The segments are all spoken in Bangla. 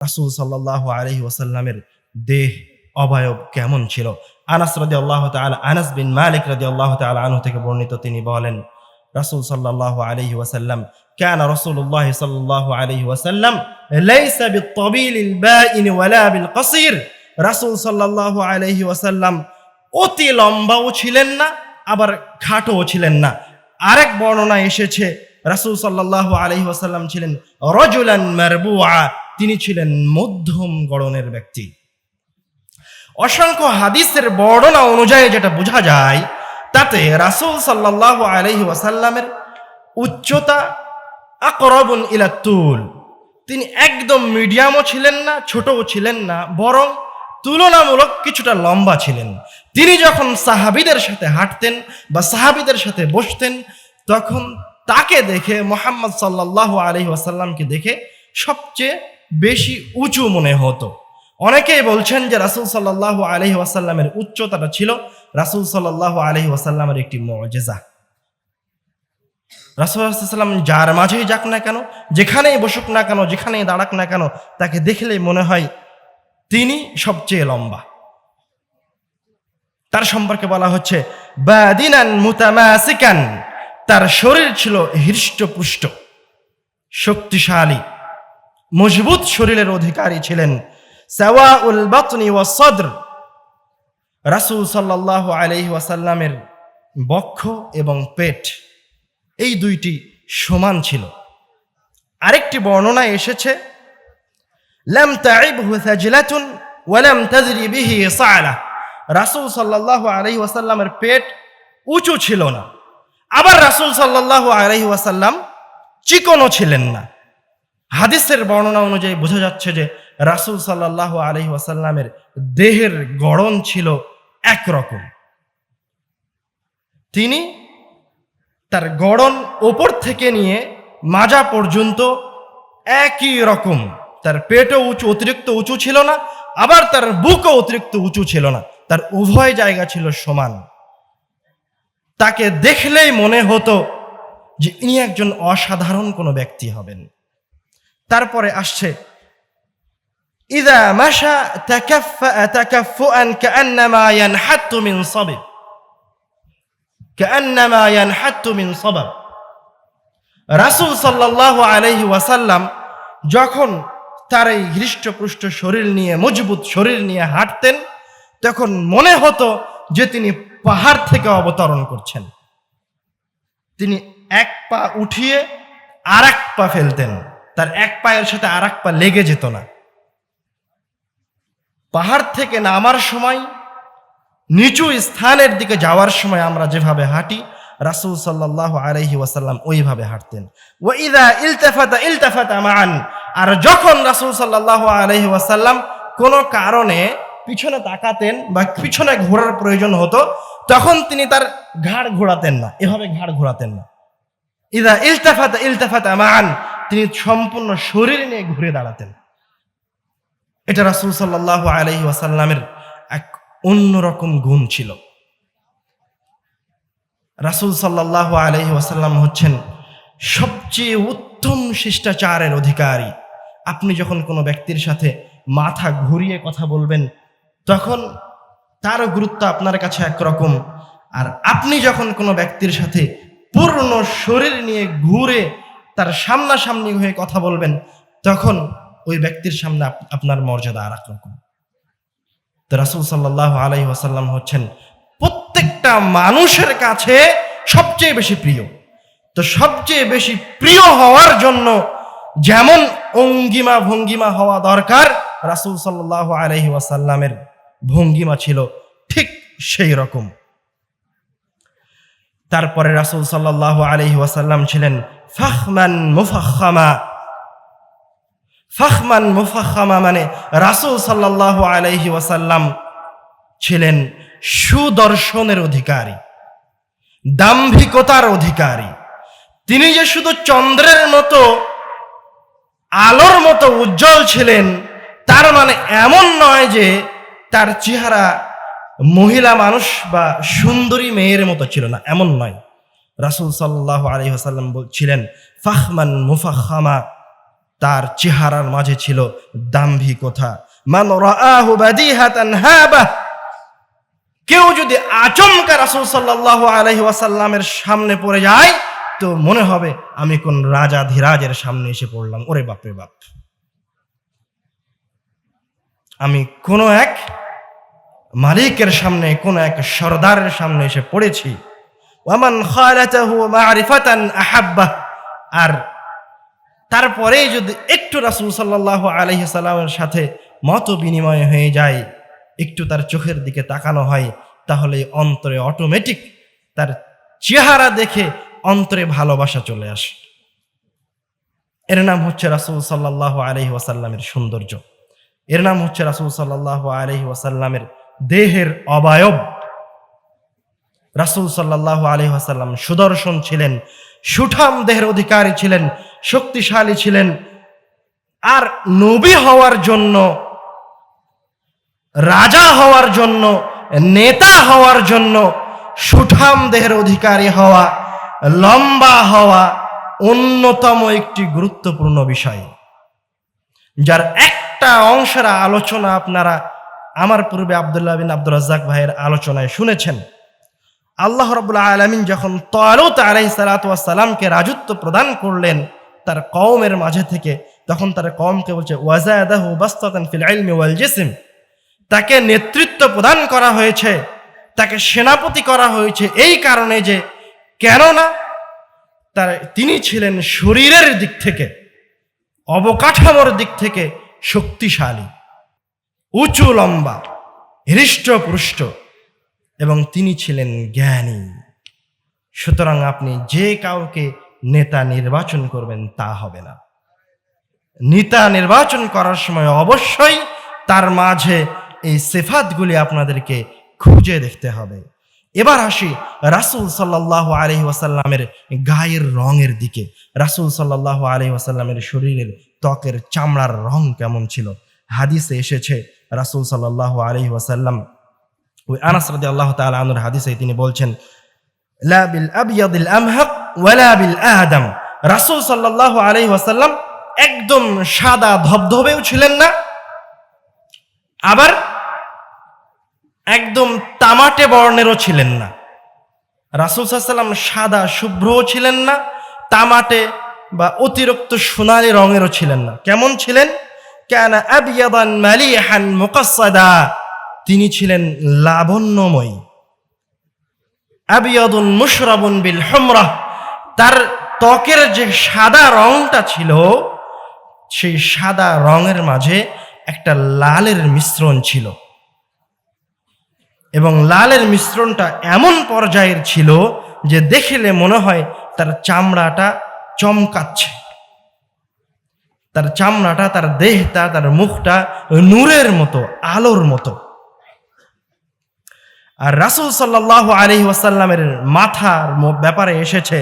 রাসুল সাল্লাহ আলহি ওসাল্লামের দেহ অবয়ব কেমন ছিল আনাস রদি আল্লাহ তাল আনাস বিন মালিক রদি আল্লাহ তাল আনু থেকে বর্ণিত তিনি বলেন রাসুল সাল্লাহ আলহি ওসাল্লাম كان رسول الله صلى الله عليه وسلم ليس بالطويل البائن ولا بالقصير রাসুল সাল্লাহ আলহি ওয়াসাল্লাম অতি লম্বাও ছিলেন না আবার খাটোও ছিলেন না আরেক বর্ণনা এসেছে রাসুল সাল্লাহ আলহি ওয়াসাল্লাম ছিলেন রজুলান মারবুয়া তিনি ছিলেন মধ্যম গড়নের ব্যক্তি। অসংখ্য হাদিসের বর্ণনা অনুযায়ী যেটা বোঝা যায়, তাতে রাসুল সাল্লাহ আলহি ওয়াসাল্লামের উচ্চতা আকরবন ইলাতুল তিনি একদম মিডিয়ামও ছিলেন না, ছোটও ছিলেন না, বরং তুলনামূলক কিছুটা লম্বা ছিলেন। তিনি যখন সাহাবিদের সাথে হাঁটতেন বা সাহাবিদের সাথে বসতেন, তখন তাকে দেখে মোহাম্মদ সাল্লাহ আলহি ওয়াসাল্লামকে দেখে সবচেয়ে বেশি উঁচু মনে হতো। অনেকেই বলছেন যে রাসুল সাল্লাহ আলহি ওয়াসাল্লামের উচ্চতাটা ছিল রাসুল সাল্লাহ আলহি ওয়াসাল্লামের একটি মজেজা। রাসুল্লাহাম যার মাঝেই যাক না কেন, যেখানেই বসুক না কেন, যেখানেই দাঁড়াক না কেন, তাকে দেখলেই মনে হয় তিনি সবচেয়ে লম্বা। তার সম্পর্কে বলা হচ্ছে মুতামাসিকান, তার শরীর ছিল হৃষ্টপুষ্ট, শক্তিশালী। মজবুত শরীরের অধিকারী ছিলেন। সাওয়া উল বাতনি ও সদর। রাসুল সাল্লাহ আলহি ওয়াসাল্লামের বক্ষ এবং পেট এই দুইটি সমান ছিল। আরেকটি বর্ণনা এসেছে, লাম তাইবহু সাজলাতুন ওয়ালাম তাজরি বিহি সালা। রাসূল সাল্লাল্লাহু আলাইহি ওয়াসাল্লামের পেট উঁচু ছিল না। আবার রাসূল সাল্লাল্লাহু আলাইহি ওয়াসাল্লাম চিকনও ছিলেন না। হাদিসের বর্ণনা অনুযায়ী বোঝা যাচ্ছে যে রাসূল সাল্লাল্লাহু আলি ওয়াসাল্লামের দেহের গড়ন ছিল একরকম। তিনি তার গড়ন ওপর থেকে নিয়ে মাজা পর্যন্ত একই রকম। তার পেটও উঁচু, অতিরিক্ত উঁচু ছিল না, আবার তার বুকও অতিরিক্ত উঁচু ছিল না। তার উভয় জায়গা ছিল সমান। তাকে দেখলেই মনে হতো যে ইনি একজন অসাধারণ কোনো ব্যক্তি হবেন। তারপরে আসছে ওয়াসাল্লাম যখন তার এই হৃষ্টপুষ্ট শরীর নিয়ে, মজবুত শরীর নিয়ে হাঁটতেন, তখন মনে হতো যে তিনি পাহাড় থেকে অবতরণ করছেন। তিনি এক পা উঠিয়ে আর এক পা ফেলতেন। তার এক পায়ের সাথে আর এক পা লেগে যেত না। পাহাড় থেকে নামার সময়, নিচু স্থানের দিকে যাওয়ার সময় আমরা যেভাবে হাঁটি, রাসুল সাল্লাহ আলহি ওয়াসাল্লাম ওইভাবে হাঁটতেন। ও ইদা ইলতেফাতা ইলতেফাতা মান আর যখন রাসুল সাল্লাহ আলহি ওয়াসাল্লাম কোনো কারণে পিছনে তাকাতেন বা পিছনে ঘোরার প্রয়োজন হতো, তখন তিনি তার ঘাড় ঘোরাতেন না। এভাবে ঘাড় ঘোরাতেন না। ইদা ইলতেফাতা ইলতেফাতা মান তিনি সম্পূর্ণ শরীর নিয়ে ঘুরে দাঁড়াতেন। এটা রাসুল সাল্লাহ আলহি ওয়াসাল্লামের এক অন্যরকম গুণ ছিল। রাসুল সাল্লাহ আলহি ওয়াসাল্লাম হচ্ছেন সবচেয়ে উত্তম শিষ্টাচারের অধিকারী। আপনি যখন কোনো ব্যক্তির সাথে মাথা ঘুরিয়ে কথা বলবেন, তখন তারও গুরুত্ব আপনার কাছে একরকম। আর আপনি যখন কোনো ব্যক্তির সাথে পূর্ণ শরীর নিয়ে ঘুরে তার সামনাসামনি হয়ে কথা বলবেন, তখন ওই ব্যক্তির সামনে আপনার মর্যাদা আর রকম তো রাসুল সাল্লাহ আলাই ওয়াসাল্লাম হচ্ছেন প্রত্যেকটা মানুষের কাছে সবচেয়ে বেশি প্রিয়। তো সবচেয়ে বেশি প্রিয় হওয়ার জন্য যেমন অঙ্গিমা ভঙ্গিমা হওয়া দরকার, রাসুল সাল্লাহ আলহি ওয়াসাল্লামের ভঙ্গিমা ছিল ঠিক সেই রকম। তারপরে রাসুল সাল্লাহ আলহি ওয়াসাল্লাম ছিলেন ফাহমান মুফাখামা ফাহমান মুফাখামা মানে রাসুল সাল্লাহ আলাইহি ওয়াসাল্লাম ছিলেন সুদর্শনের অধিকারী, দাম্ভিকতার অধিকারী। তিনি যে শুধু চন্দ্রের মতো, আলোর মতো উজ্জ্বল ছিলেন, তার মানে এমন নয় যে তার চেহারা মহিলা মানুষ বা সুন্দরী মেয়ের মতো ছিল না, এমন নয়। রাসুল সাল্লাহ আলহি হাসাল্লাম ছিলেন ফাহমান মুফাখামা তার চেহারার মাঝে ছিল দাম্ভিকতা মান রাআহু বাদিহাতান কেউ যদি আচমকা রাসূল আলাইহি ওয়াসাল্লামের সামনে পড়ে যায়, তো মনে হবে আমি কোন রাজা ধীরাজের সামনে এসে পড়লাম। ওরে বাপরে বাপ। আমি কোনো এক মালিকের সামনে, কোন এক সর্দারের সামনে এসে পড়েছি। আর তারপরেই যদি একটু রাসূল সাল্লাল্লাহু আলাইহি সাল্লামের সাথে মত বিনিময় হয়ে যায়, একটু তার চোখের দিকে তাকানো হয়, তাহলে অন্তরে অটোমেটিক তার চেহারা দেখে অন্তরে ভালোবাসা চলে আসে। এর নাম হচ্ছে রাসূল সাল্লাল্লাহু আলাইহি ওয়াসাল্লামের সৌন্দর্য। এর নাম হচ্ছে রাসূল সাল্লাল্লাহু আলাইহি ওয়াসাল্লামের দেহের অবায়ব। রাসূল সাল্লাল্লাহু আলাইহি ওয়াসাল্লাম সুদর্শন ছিলেন, সুঠাম দেহের অধিকারী ছিলেন, শক্তিশালী ছিলেন। আর নবী হওয়ার জন্য, রাজা হওয়ার জন্য, নেতা হওয়ার জন্য সুঠাম দেহের অধিকারী হওয়া, লম্বা হওয়া অন্যতম একটি গুরুত্বপূর্ণ বিষয়। যার একটা অংশের আলোচনা আপনারা আমার পূর্বে আবদুল্লাহ বিন আব্দুল রাজ্জাক ভাইয়ের আলোচনায় শুনেছেন, আল্লাহ রবুল্লা আলমিন যখন তালুত আলাই সালাতামকে রাজত্ব প্রদান করলেন, তার কওমের মাঝে থেকে, তখন তার কওমকে বলছে, ওয়াজাদাহু তাকে নেতৃত্ব প্রদান করা হয়েছে, তাকে সেনাপতি করা হয়েছে এই কারণে যে, কেননা তার, তিনি ছিলেন শরীরের দিক থেকে, অবকাঠামোর দিক থেকে শক্তিশালী। উঁচু, লম্বা, হৃষ্টপুষ্ট এবং তিনি ছিলেন জ্ঞানী। সুতরাং আপনি যে কাউকে নেতা নির্বাচন করবেন তা হবে না। নেতা নির্বাচন করার সময় অবশ্যই তার মাঝে এই সেফাতগুলি আপনাদেরকে খুঁজে দেখতে হবে। এবার আসি রাসুল সাল্লাহ আলহি ওয়াসাল্লামের গায়ের রঙের দিকে। রাসুল সাল্লাহ আলহি ওয়াসাল্লামের শরীরের ত্বকের চামড়ার রং কেমন ছিল? হাদিসে এসেছে রাসুল সাল্লাহ আলহি ওয়াসাল্লাম ওই আনাস রাদি আল্লাহ তাআলা আনুর হাদিসে তিনি বলছেন, লা বিল আবিয়াদিল আমহাক ওয়ালা বিল রাসূল সাল্লাল্লাহু আলাইহি ওয়াসাল্লাম একদম সাদা ধবধবেও ছিলেন না, আবার একদম তামাটে বর্ণেরও ছিলেন না। রাসূল সাল্লাম সাদা শুভ্রও ছিলেন না, তামাটে বা অতিরিক্ত সোনালি রঙেরও ছিলেন না। কেমন ছিলেন? কেন আবিয়াদান মালিহান মুকাসসাদা। তিনি ছিলেন লাবণ্যময়ী। আবিয়দুন মুশরাবুন বিল হমরা। তার ত্বকের যে সাদা রংটা ছিল, সেই সাদা রঙের মাঝে একটা লালের মিশ্রণ ছিল। এবং লালের মিশ্রণটা এমন পর্যায়ের ছিল যে দেখলে মনে হয় তার চামড়াটা চমকাচ্ছে। তার চামড়াটা, তার দেহটা, তার মুখটা নূরের মতো, আলোর মতো। আর রাসুল সাল্লাহ আলহি ওয়াসাল্লামের মাথার ব্যাপারে এসেছে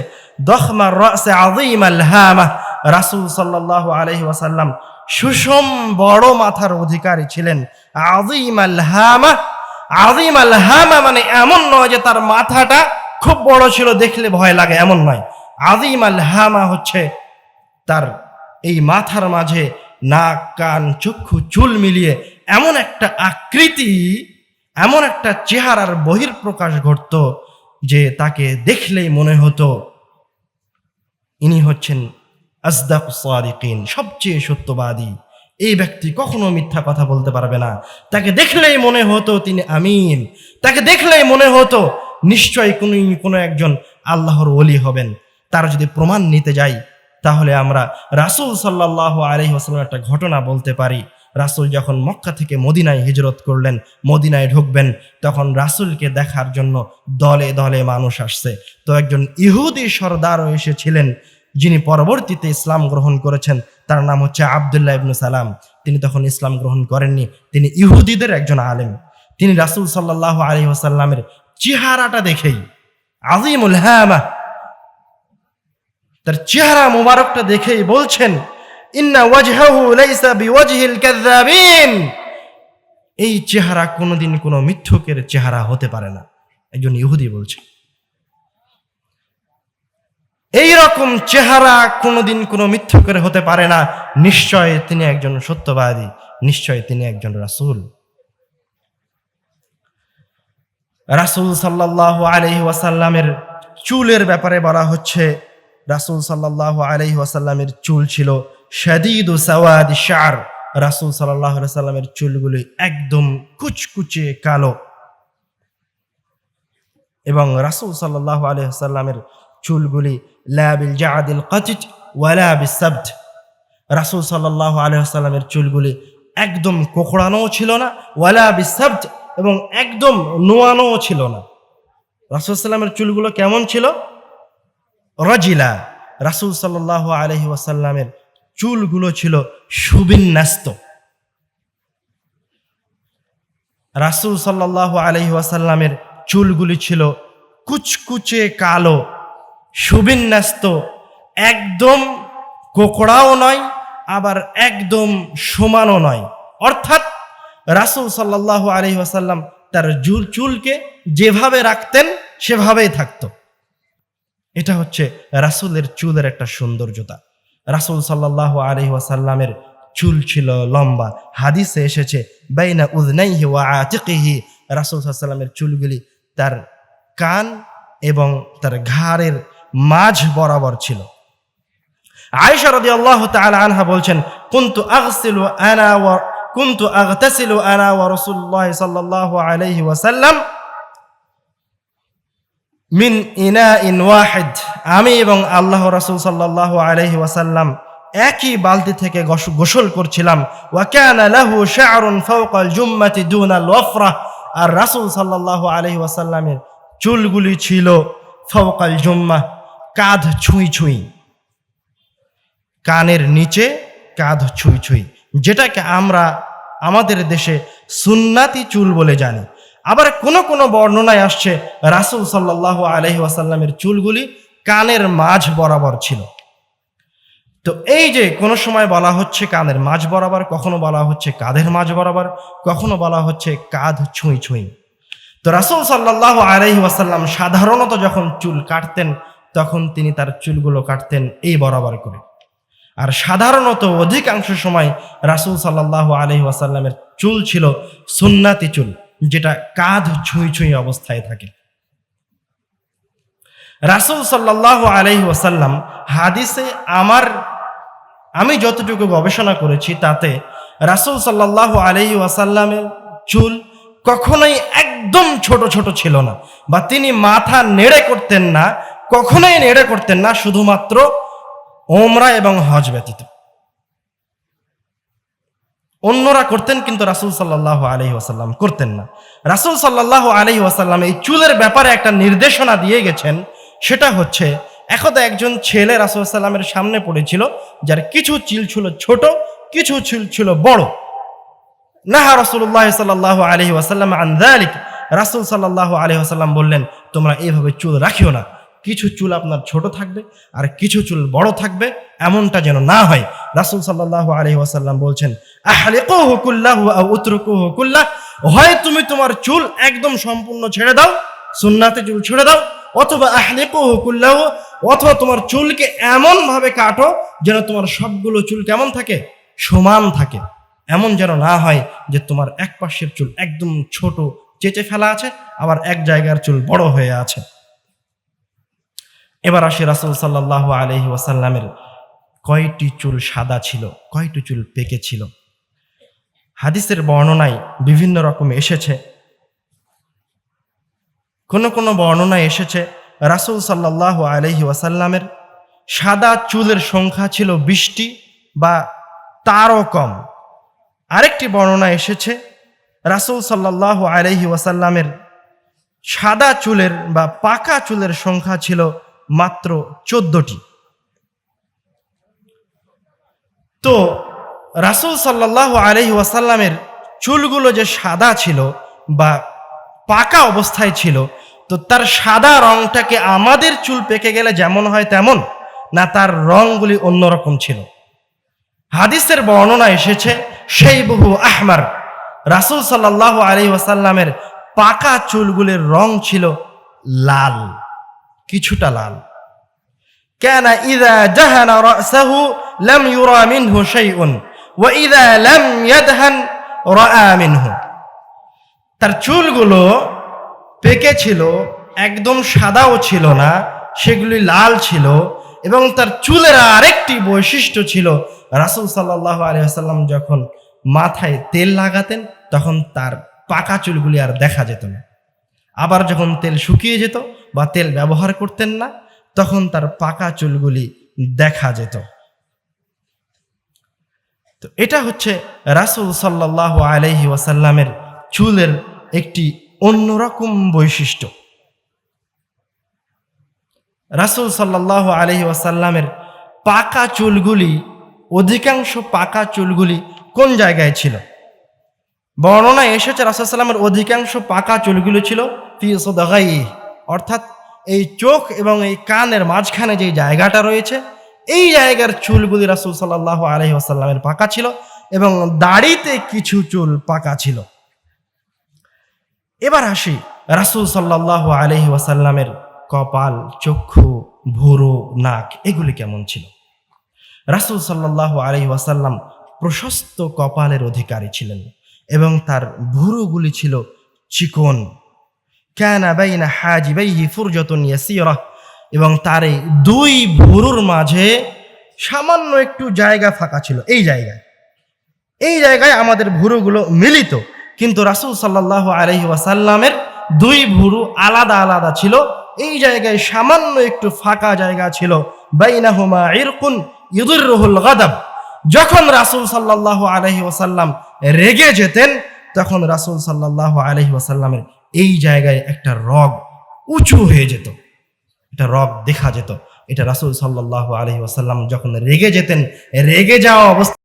দখমার রসে আদিম আল্লামা রাসুল সাল্লাহ আলহি ওয়াসাল্লাম সুষম বড় মাথার অধিকারী ছিলেন। আদিম আল্লামা আদিম আল্লামা মানে এমন নয় যে তার মাথাটা খুব বড় ছিল, দেখলে ভয় লাগে, এমন নয়। আদিম আল্লামা হচ্ছে তার এই মাথার মাঝে নাক, কান, চক্ষু, চুল মিলিয়ে এমন একটা আকৃতি, এমন একটা চেহারার বহির্প্রকাশ ঘটত যে তাকে দেখলেই মনে হতো ইনি হচ্ছেন আজদাক সাদিকিন, সবচেয়ে সত্যবাদী। এই ব্যক্তি কখনো মিথ্যা কথা বলতে পারবে না। তাকে দেখলেই মনে হতো তিনি আমিন। তাকে দেখলেই মনে হতো নিশ্চয়ই কোনো কোনো একজন আল্লাহর ওলি হবেন। তার যদি প্রমাণ নিতে যাই তাহলে আমরা রাসূল সাল্লাহ আলহি আসালাম একটা ঘটনা বলতে পারি। রাসূল যখন মক্কা থেকে মদিনায় হিজরত করলেন, মদিনায় ঢুকবেন, তখন রাসূলকে দেখার জন্য দলে দলে মানুষ আসছে। তো একজন ইহুদি সর্দারও এসেছিলেন, যিনি পরবর্তীতে ইসলাম গ্রহণ করেছেন, তার নাম হচ্ছে আবদুল্লাহ ইবনু সালাম। তিনি তখন ইসলাম গ্রহণ করেননি, তিনি ইহুদিদের একজন আলেম। তিনি রাসূল সাল্লাহ আলী ওসাল্লামের চেহারাটা দেখেই আজিমুল হ্যামা তার চেহারা মুবারকটা দেখেই বলছেন, ইন্না ওয়াজহাহু লাইসা বিওয়াজহিল কাযাবিন এই চেহারা কোনোদিন কোনো মিথ্যকের চেহারা হতে পারে না। একজন ইহুদি বলছে এই রকম চেহারা কোনোদিন কোনো মিথ্যা করে হতে পারে না। নিশ্চয় তিনি একজন সত্যবাদী, নিশ্চয় তিনি একজন রাসূল। রাসূল সাল্লাল্লাহু আলাইহি ওয়াসাল্লামের চুলের ব্যাপারে বলা হচ্ছে রাসূল সাল্লাল্লাহু আলাইহি ওয়াসাল্লামের চুল ছিল শাদীদু সাওয়াদি শার রাসূল সাল্লাল্লাহু আলাইহি ওয়াসাল্লামের চুলগুলি একদম কুচকুচে কালো। এবং রাসূল সাল্লাল্লাহু আলাইহি ওয়াসাল্লামের চুলগুলি লা বিল জাআদিল কাতিজ ওয়ালা বিসাবত রাসূল সাল্লাল্লাহু আলাইহি ওয়াসাল্লামের চুলগুলি একদম কোকড়ানোও ছিল না ওয়ালা বিসাবত এবং একদম নোয়ানোও ছিল না। রাসূল সাল্লামের চুলগুলো কেমন ছিল? রাজিলা, রাসূল সাল্লাল্লাহু আলাইহি ওয়াসাল্লামের চুলগুলো ছিল সুবিন্যাস্ত। রাসূল সাল্লাল্লাহু আলাইহি ওয়াসাল্লামের চুলগুলি ছিল কুচকুচে কালো, সুবিন্যাস্ত, একদম কোকড়াও নয়, আবার একদম সমানও নয়। অর্থাৎ রাসূল সাল্লাল্লাহু আলাইহি ওয়াসাল্লাম তার চুল চুলকে যেভাবে রাখতেন, সেভাবেই থাকতো। এটা হচ্ছে রাসূলের চুলের একটা সৌন্দর্যতা। রাসূল আলাইহি ওয়াসাল্লামের চুল ছিল লম্বা। হাদিসে এসেছে, বাইনা উযনাইহি ওয়া রাসূল আলাইহি চুলগুলি তার কান এবং তার ঘাড়ের মাঝ বরাবর ছিল। আয়েশা রাদিয়াল্লাহু তাআলা আনহা বলছেন, কুনতু আগসিলু আনা ওয়া, কুনতু আগতাসিলু আনা ওয়া রাসূলুল্লাহ সাল্লাল্লাহু আলাইহি ওয়াসাল্লাম মিন ইনা ইন ওয়াহিদ। আমি এবং আল্লাহ রাসূল সাল্লাল্লাহু আলাইহি ওয়াসাল্লাম একই বালতি থেকে গস- গোসল করছিলাম। ওয়া কানা লাহু শা'রুন ফাওকা আল জুম্মাতি দুনা আল আর রাসূল সাল্লাল্লাহু আলাইহি ওয়াসাল্লামের চুলগুলি ছিল ফাওকাল জুম্মা, কাঁধ ছুঁই ছুঁই। কানের নিচে কাঁধ ছুঁই ছুঁই। যেটাকে আমরা আমাদের দেশে সুন্নাতি চুল বলে জানি। আবার কোন কোন বর্ণনায় আসছে, রাসূল সাল্লাল্লাহু আলাইহি ওয়াসাল্লামের চুলগুলি কানের মাঝ বরাবর ছিল। তো এই যে কোনো সময় বলা হচ্ছে কানের মাঝ বরাবর, কখনো বলা হচ্ছে কাঁধের মাঝ বরাবর, কখনো বলা হচ্ছে কাঁধ ছুঁই ছুঁই। তো রাসূল সাল্লাল্লাহু আলাইহি ওয়াসাল্লাম সাধারণত যখন চুল কাটতেন, তখন তিনি তার চুলগুলো কাটতেন এই বরাবর করে। আর সাধারণত অধিকাংশ সময় রাসূল সাল্লাল্লাহু আলাইহি ওয়াসাল্লামের চুল ছিল সুন্নাতি চুল। যেটা কাঁধ ছুঁই ছুঁই অবস্থায় থাকে। রাসূল সাল্লাল্লাহু আলাইহি ওয়াসাল্লাম হাদিসে আমার, আমি যতটুকু গবেষণা করেছি তাতে রাসূল সাল্লাল্লাহু আলাইহি ওয়াসাল্লামের চুল কখনোই একদম ছোট ছোট ছিল না বা তিনি মাথা নেড়ে করতেন না, কখনোই নেড়ে করতেন না, শুধুমাত্র ওমরা এবং হজ ব্যতীত। অন্যরা করতেন কিন্তু রাসূল সাল্লাল্লাহু আলাইহি ওয়াসাল্লাম করতেন না। রাসূল সাল্লাল্লাহু আলাইহি ওয়াসাল্লাম এই চুলের ব্যাপারে একটা নির্দেশনা দিয়ে গেছেন, সেটা হচ্ছে একদা একজন ছেলে রাসূল সাল্লামের সামনে পড়েছিল, যার কিছু চিল ছিল ছোট, কিছু চিল ছিল বড়। নাহা রাসূলুল্লাহ সাল্লাল্লাহু আলাইহি ওয়াসাল্লাম আন্দালিক রাসূল সাল্লাল্লাহু আলাইহি ওয়াসাল্লাম বললেন, তোমরা এইভাবে চুল রাখিও না। কিছু চুল আপনার ছোট থাকবে আর কিছু চুল বড় থাকবে, এমনটা যেন না হয়। রাসূল সাল্লাল্লাহু আলাইহি ওয়াসাল্লাম বলছেন হয় তুমি তোমার চুল একদম সম্পূর্ণ ছেড়ে দাও, সুন্নাতে চুল ছেড়ে দাও, অথবা আহলিকুহু কুল্লাহু, অথবা তোমার চুলকে এমন ভাবে কাটো যেন তোমার সবগুলো চুল কেমন থাকে? সমান থাকে। এমন যেন না হয় যে তোমার এক পাশের চুল একদম ছোট, চেচে ফেলা আছে, আবার এক জায়গার চুল বড় হয়ে আছে। এবার আসে রাসুল সাল্লাহ আলহি ওয়াসাল্লামের কয়টি চুল সাদা ছিল, কয়টি চুল পেকে ছিল? হাদিসের বর্ণনায় বিভিন্ন রকম এসেছে। কোন কোন বর্ণনায় এসেছে, রাসুল সাল্লাহ আলহি ওয়াসাল্লামের সাদা চুলের সংখ্যা ছিল বিশটি বা তারও কম। আরেকটি বর্ণনা এসেছে, রাসুল সাল্লাহ আলহি ওয়াসাল্লামের সাদা চুলের বা পাকা চুলের সংখ্যা ছিল মাত্র চোদ্দটি। তো রাসুল সাল্লাহ আলহি ওয়াসাল্লামের চুলগুলো যে সাদা ছিল বা পাকা অবস্থায় ছিল, তো তার সাদা রংটাকে আমাদের চুল পেকে গেলে যেমন হয় তেমন, না তার রংগুলি অন্যরকম ছিল। হাদিসের বর্ণনা এসেছে সেই বহু আহমার রাসুল সাল্লাহ আলহি ওয়াসাল্লামের পাকা চুলগুলির রং ছিল লাল। কিছুটা লাল كان إذا دهن رأسه لم يرى منه شيء وإذا لم يدهن رأى منه তার চুলগুলো পেকে ছিল একদম সাদাও ছিল না সেগুলি লাল ছিল এবং তার চুলের আরেকটি বৈশিষ্ট্য ছিল রাসূল সাল্লাল্লাহু আলাইহি ওয়াসাল্লাম যখন মাথায় তেল লাগাতেন তখন তার পাকা চুলগুলি আর দেখা যেত না আবার যখন তেল শুকিয়ে যেত বা তেল ব্যবহার করতেন না, তখন তার পাকা চুলগুলি দেখা যেত। তো এটা হচ্ছে রাসূল সাল্লাহ আলাইহি ওয়াসাল্লামের চুলের একটি অন্যরকম বৈশিষ্ট্য। রাসূল সাল্লাহ আলাইহি ওয়াসাল্লামের পাকা চুলগুলি, অধিকাংশ পাকা চুলগুলি কোন জায়গায় ছিল? বর্ণনায় এসেছে রাসূলসাল্লামের অধিকাংশ পাকা চুলগুলো ছিল ফি অর্থাৎ এই চোখ এবং এই কানের মাঝখানে যে জায়গাটা রয়েছে, এই জায়গার চুলগুলি রাসূল সাল্লাল্লাহু আলাইহি ওয়াসাল্লামের পাকা ছিল এবং দাড়িতে কিছু চুল পাকা ছিল। এবার আসি রাসূল সাল্লাল্লাহু আলাইহি ওয়াসাল্লামের কপাল, চক্ষু, ভুরু, নাক, এগুলি কেমন ছিল? রাসূল সাল্লাল্লাহু আলাইহি ওয়াসাল্লাম প্রশস্ত কপালের অধিকারী ছিলেন এবং তার ভুরুগুলি ছিল চিকন কানা বাইনা হাজিবাইহি ফুরজাতুন ইয়াসীরা। এবং তার এই দুই ভুরুর মাঝে সামান্য একটু জায়গা ফাঁকা ছিল, এই জায়গায়। এই জায়গায় আমাদের ভুরুগুলো মিলিত, কিন্তু রাসূল সাল্লাল্লাহু আলাইহি ওয়াসাল্লামের দুই ভুরু আলাদা আলাদা ছিল। এই জায়গায় সামান্য একটু ফাঁকা জায়গা ছিল। বাইনাহুমা ইরকুন ইউদুররুহুল গাদাব। যখন রাসূল সাল্লাল্লাহু আলাইহি ওয়াসাল্লাম রেগে যেতেন, তখন রাসূল সাল্লাল্লাহু আলাইহি ওয়াসাল্লামের এই জায়গায় একটা রগ উঁচু হয়ে যেত। এটা রগ দেখা যেত। এটা রাসুল সাল্লাহ আলহি আসাল্লাম যখন রেগে যেতেন, রেগে যাওয়া অবস্থা